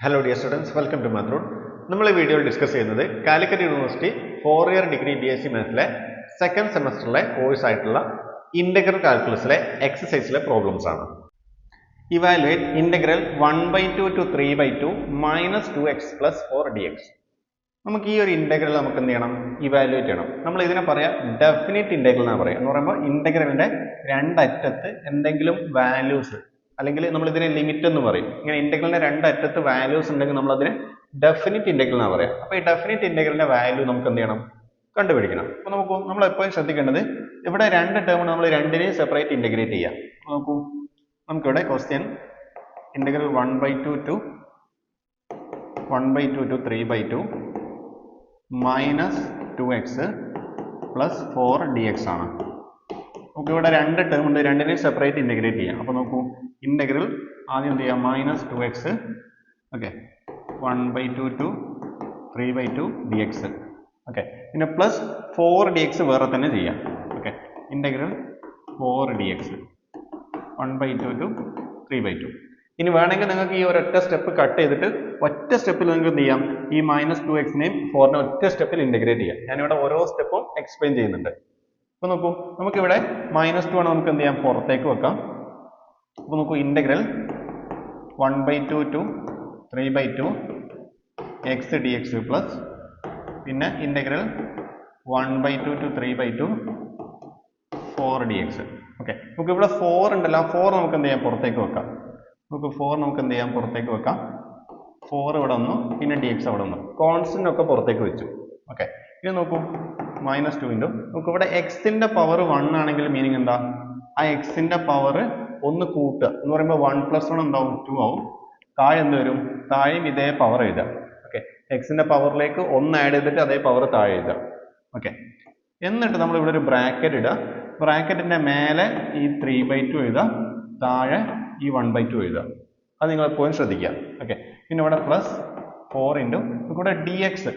Hello dear students welcome to മാത്രൂൺ നമ്മൾ ഈ വീഡിയോയിൽ ഡിസ്കസ് ചെയ്യുന്നത് Calicut university four year degree B S C മാത്സിലെ second സെമസ്റ്ററിലെ കോഴ്സ് ആയിട്ടുള്ള ഇന്റഗ്രൽ കാൽക്കുലസിലെ എക്സസൈസിലെ പ്രോബ്ലംസ് ആണ്. Evaluate integral one by two to three by two minus two x plus four d x നമുക്ക് ഈ ഒരു ഇന്റഗ്രൽ നമുക്ക് എന്ത് ചെയ്യണം? ഇവാലുവേറ്റ് ചെയ്യണം. നമ്മൾ ഇതിനെ പറയാം ഡെഫിനിറ്റ് ഇന്റഗ്രൽ എന്നാണ് പറയുക എന്ന് പറയുമ്പോൾ ഇന്റഗ്രലിന്റെ രണ്ടറ്റത്ത് എന്തെങ്കിലും വാല്യൂസ് അല്ലെങ്കിൽ നമ്മൾ ഇതിനെ ലിമിറ്റ് എന്ന് പറയും. ഇങ്ങനെ ഇന്റഗ്രലിന്റെ രണ്ടറ്റത്ത് വാല്യൂസ് ഉണ്ടെങ്കിൽ നമ്മൾ അതിനെ ഡെഫിനിറ്റ് ഇന്റഗ്രൽ എന്നാണ് പറയാം. അപ്പോൾ ഈ ഡെഫിനിറ്റ് ഇന്റഗ്രലിന്റെ വാല്യൂ നമുക്ക് എന്ത് ചെയ്യണം? കണ്ടുപിടിക്കണം. അപ്പോൾ നമുക്ക് നമ്മൾ എപ്പോഴും ശ്രദ്ധിക്കേണ്ടത് ഇവിടെ രണ്ട് ടേം നമ്മൾ രണ്ടിനെയും സെപ്പറേറ്റ് ഇന്റഗ്രേറ്റ് ചെയ്യാം. നോക്കൂ നമുക്കിവിടെ question integral one by two to one by two to three by two minus two x plus four d x ആണ്. നമുക്ക് ഇവിടെ രണ്ട് ടേം ഉണ്ട് രണ്ടിനെയും സെപ്പറേറ്റ് ഇന്റഗ്രേറ്റ് ചെയ്യാം. അപ്പോൾ നോക്കൂ ഇന്റഗ്രൽ ആദ്യം എന്ത് ചെയ്യാം? Minus two x okay one by two to three by two d x okay പിന്നെ പ്ലസ് ഫോർ ഡി എക്സ് വേറെ തന്നെ ചെയ്യാം. Okay integral four d x one by two to three by two ഇനി വേണമെങ്കിൽ നിങ്ങൾക്ക് ഈ ഒരൊറ്റ സ്റ്റെപ്പ് കട്ട് ചെയ്തിട്ട് ഒറ്റ സ്റ്റെപ്പിൽ നിങ്ങൾക്ക് എന്ത് ചെയ്യാം? ഈ മൈനസ് ടു എക്സിനെയും ഫോറിനെ ഒറ്റ സ്റ്റെപ്പിൽ ഇന്റഗ്രേറ്റ് ചെയ്യാം. ഞാനിവിടെ ഓരോ സ്റ്റെപ്പും എക്സ്പ്ലെയിൻ ചെയ്യുന്നുണ്ട്. അപ്പോൾ നോക്കൂ. നമുക്കിവിടെ മൈനസ് ടു ആണ് നമുക്ക് എന്ത് ചെയ്യാം? പുറത്തേക്ക് വെക്കാം. അപ്പോൾ നോക്കൂ integral one by two to three by two x d x plus പിന്നെ integral one by two to three by two four d x okay നമുക്ക് ഇവിടെ ഫോർ ഉണ്ടല്ലോ. ഫോർ നമുക്ക് എന്ത് ചെയ്യാം? പുറത്തേക്ക് വെക്കാം. നമുക്ക് ഫോർ നമുക്ക് എന്ത് ചെയ്യാം? പുറത്തേക്ക് വെക്കാം. ഫോർ ഇവിടെ വന്നു. പിന്നെ ഡി എക്സ് അവിടെ വന്നു. കോൺസ്റ്റന്റ് ഒക്കെ പുറത്തേക്ക് വെച്ചു. ഓക്കെ ഇനി നോക്കൂ മൈനസ് ടു ഇന്റു നമുക്ക് ഇവിടെ എക്സിന്റെ പവർ വൺ ആണെങ്കിൽ മീനിങ് എന്താ? ആ എക്സിന്റെ പവർ ഒന്ന് കൂട്ടുക എന്ന് പറയുമ്പോൾ വൺ പ്ലസ് വൺ എന്താവും? ടു ആവും. താഴെ എന്ത് വരും? താഴെയും ഇതേ പവർ എഴുതുക. ഓക്കെ എക്സിന്റെ പവറിലേക്ക് ഒന്ന് ആഡ് ചെയ്തിട്ട് അതേ പവർ താഴെ എഴുതുക. ഓക്കെ എന്നിട്ട് നമ്മൾ ഇവിടെ ഒരു ബ്രാക്കറ്റ് ഇടുക. ബ്രാക്കറ്റിന്റെ മേലെ ഈ ത്രീ ബൈ ടു എഴുതുക. താഴെ ഈ വൺ ബൈ ടു എഴുതുക. അത് നിങ്ങൾ എപ്പോഴും ശ്രദ്ധിക്കുക. ഓക്കെ പിന്നെ ഇവിടെ പ്ലസ് ഫോർ ഇന്റു ഇവിടെ ഡി എക്സ്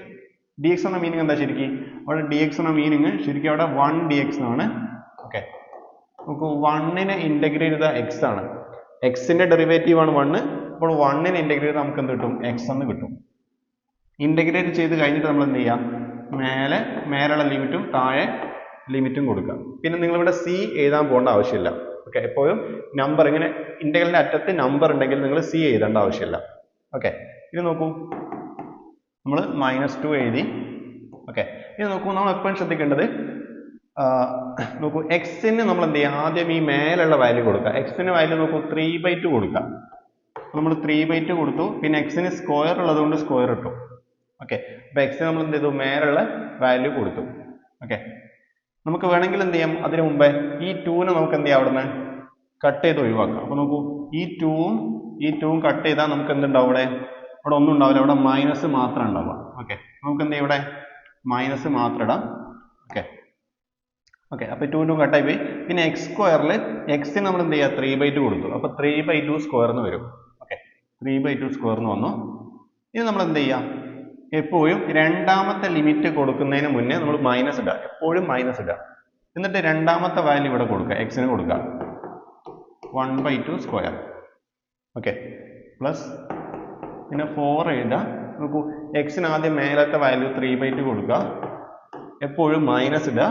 ഡി എക്സ് എന്ന മീനിങ് എന്താ ശരിക്കും? അവിടെ ഡി എക്സ് എന്ന മീനിങ് ശരിക്കും അവിടെ വൺ ഡി എക്സ് ആണ് ഓക്കെ നമുക്ക് വണ്ണിനെ ഇന്റഗ്രേറ്റ് ചെയ്ത എക്സ് ആണ്. എക്സിന്റെ ഡെറിവേറ്റീവ് ആണ് വണ്ണ് അപ്പോൾ വണ്ണിനെ ഇന്റഗ്രേറ്റ് നമുക്ക് എന്ത് കിട്ടും? എക്സ് എന്ന് കിട്ടും. ഇന്റഗ്രേറ്റ് ചെയ്ത് കഴിഞ്ഞിട്ട് നമ്മൾ എന്ത് ചെയ്യാം? മേലെ മേലുള്ള ലിമിറ്റും താഴെ ലിമിറ്റും കൊടുക്കുക. പിന്നെ നിങ്ങൾ ഇവിടെ സി എഴുതാൻ പോകേണ്ട ആവശ്യമില്ല. ഓക്കെ എപ്പോഴും നമ്പർ ഇങ്ങനെ ഇന്റഗ്രലിന്റെ അറ്റത്ത് നമ്പർ ഉണ്ടെങ്കിൽ നിങ്ങൾ സി എഴുതേണ്ട ആവശ്യമില്ല. ഓക്കെ ഇത് നോക്കൂ. നമ്മൾ മൈനസ് ടു എഴുതി. ഓക്കെ ഇത് നോക്കൂ നമ്മൾ എപ്പോഴും ശ്രദ്ധിക്കേണ്ടത് നോക്കൂ എക്സിന് നമ്മൾ എന്ത് ചെയ്യുക ആദ്യം ഈ മേലുള്ള വാല്യൂ കൊടുക്കുക. എക്സിന് വാല്യൂ നോക്കൂ ത്രീ ബൈ ടു കൊടുക്കുക നമ്മൾ ത്രീ ബൈ ടു കൊടുത്തു. പിന്നെ എക്സിന് സ്ക്വയർ ഉള്ളതുകൊണ്ട് സ്ക്വയർ ഇട്ടു. ഓക്കെ അപ്പൊ എക്സിന് നമ്മൾ എന്ത് ചെയ്തു? മേലുള്ള വാല്യൂ കൊടുത്തു. ഓക്കെ നമുക്ക് വേണമെങ്കിൽ എന്ത് ചെയ്യാം? അതിനു മുമ്പേ ഈ ടൂനെ നമുക്ക് എന്ത് ചെയ്യാം അവിടുന്ന് കട്ട് ചെയ്ത് ഒഴിവാക്കാം. അപ്പൊ നോക്കൂ ഈ ടൂവും ഈ ടൂവും കട്ട് ചെയ്താൽ നമുക്ക് എന്തുണ്ടാവും അവിടെ? അവിടെ ഒന്നും ഉണ്ടാവില്ല. അവിടെ മൈനസ് മാത്രം ഉണ്ടാവുക. ഓക്കെ നമുക്ക് എന്ത് ഇവിടെ? മൈനസ് മാത്രം ഇടാം. ഓക്കെ ഓക്കെ അപ്പോൾ ടു ടു കട്ടായി പോയി. പിന്നെ എക്സ് സ്ക്വയറിൽ എക്സിന് നമ്മൾ എന്ത് ചെയ്യുക? ത്രീ ബൈ ടു കൊടുത്തു. അപ്പൊ ത്രീ ബൈ ടു സ്ക്വയർന്ന് വരും. ഓക്കെ ത്രീ ബൈ ടു സ്ക്വയർന്ന് വന്നു. ഇനി നമ്മൾ എന്ത് ചെയ്യാം? എപ്പോഴും രണ്ടാമത്തെ ലിമിറ്റ് കൊടുക്കുന്നതിന് മുന്നേ നമ്മൾ മൈനസ് ഇടുക. എപ്പോഴും മൈനസ് ഇടുക. എന്നിട്ട് രണ്ടാമത്തെ വാല്യൂ ഇവിടെ കൊടുക്കുക. എക്സിന് കൊടുക്കുക. One by two square okay plus പിന്നെ ഫോർ എഴുതുക നോക്കൂ എക്സിന് ആദ്യം മേലത്തെ വാല്യൂ ത്രീ ബൈ ടു കൊടുക്കുക. എപ്പോഴും മൈനസ് ഇടുക.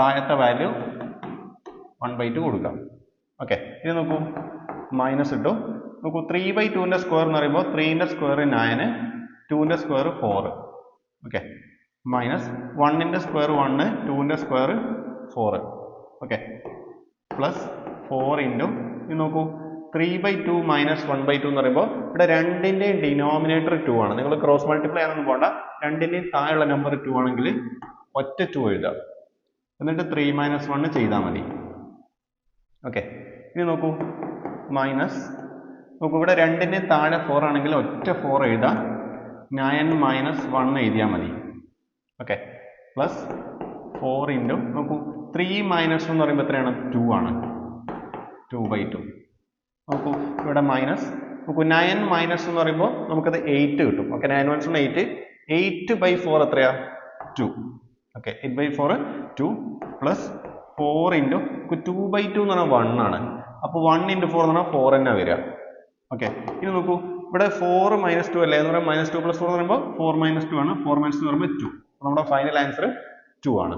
താഴത്തെ വാല്യൂ വൺ ബൈ ടു കൊടുക്കാം. ഓക്കെ ഇത് നോക്കൂ. മൈനസ് ഇട്ടു. നോക്കൂ ത്രീ ബൈ ടുവിന്റെ സ്ക്വയർ എന്ന് പറയുമ്പോൾ ത്രീന്റെ സ്ക്വയർ നയന് ടുവിന്റെ സ്ക്വയർ ഫോർ ഓക്കെ മൈനസ് വണ്ണിന്റെ സ്ക്വയർ വണ്ണ് ടുവിന്റെ square four okay plus four into ഇത് നോക്കൂ. Three by two minus one by two എന്ന് പറയുമ്പോൾ ഇവിടെ രണ്ടിന്റെയും ഡിനോമിനേറ്റർ ടു ആണ്. നിങ്ങൾ ക്രോസ് മൾട്ടിപ്ലൈ ആണെന്ന് പോകണ്ട രണ്ടിന്റെയും താഴെയുള്ള നമ്പർ ടു ആണെങ്കിൽ ഒറ്റ ടു എഴുതാം. എന്നിട്ട് ത്രീ മൈനസ് വണ്ണ് ചെയ്താൽ മതി. ഓക്കെ ഇനി നോക്കൂ. മൈനസ് നോക്കൂ ഇവിടെ രണ്ടിന്റെ താഴെ ഫോർ ആണെങ്കിൽ ഒറ്റ ഫോർ എഴുതാം. നയൻ മൈനസ് വൺ എഴുതിയാൽ മതി. ഓക്കെ പ്ലസ് ഫോർ ഇന്റു നോക്കൂ ത്രീ മൈനസ് എന്ന് പറയുമ്പോൾ എത്രയാണ്? ടു ആണ്. ടു ബൈ ടു നോക്കൂ ഇവിടെ മൈനസ് നോക്കൂ നയൻ മൈനസ് എന്ന് പറയുമ്പോൾ നമുക്കത് എയ്റ്റ് കിട്ടും. Okay nine minus eight eight by four എത്രയാ? Two okay eight by four two plus four into two by two എന്ന് പറഞ്ഞാൽ വൺ ആണ്. അപ്പോൾ വൺ ഇന്റു ഫോർ എന്ന് പറഞ്ഞാൽ ഫോർ തന്നെ വരിക. ഓക്കെ ഇനി നോക്കൂ ഇവിടെ ഫോർ മൈനസ് ടു അല്ലേ? എന്ന് പറയുമ്പോൾ മൈനസ് ടു പ്ലസ് ഫോർ എന്ന് പറയുമ്പോൾ ഫോർ മൈനസ് ടു ആണ്. ഫോർ മൈനസ് ടു പറയുമ്പോൾ ടു നമ്മുടെ ഫൈനൽ ആൻസർ ടു ആണ്.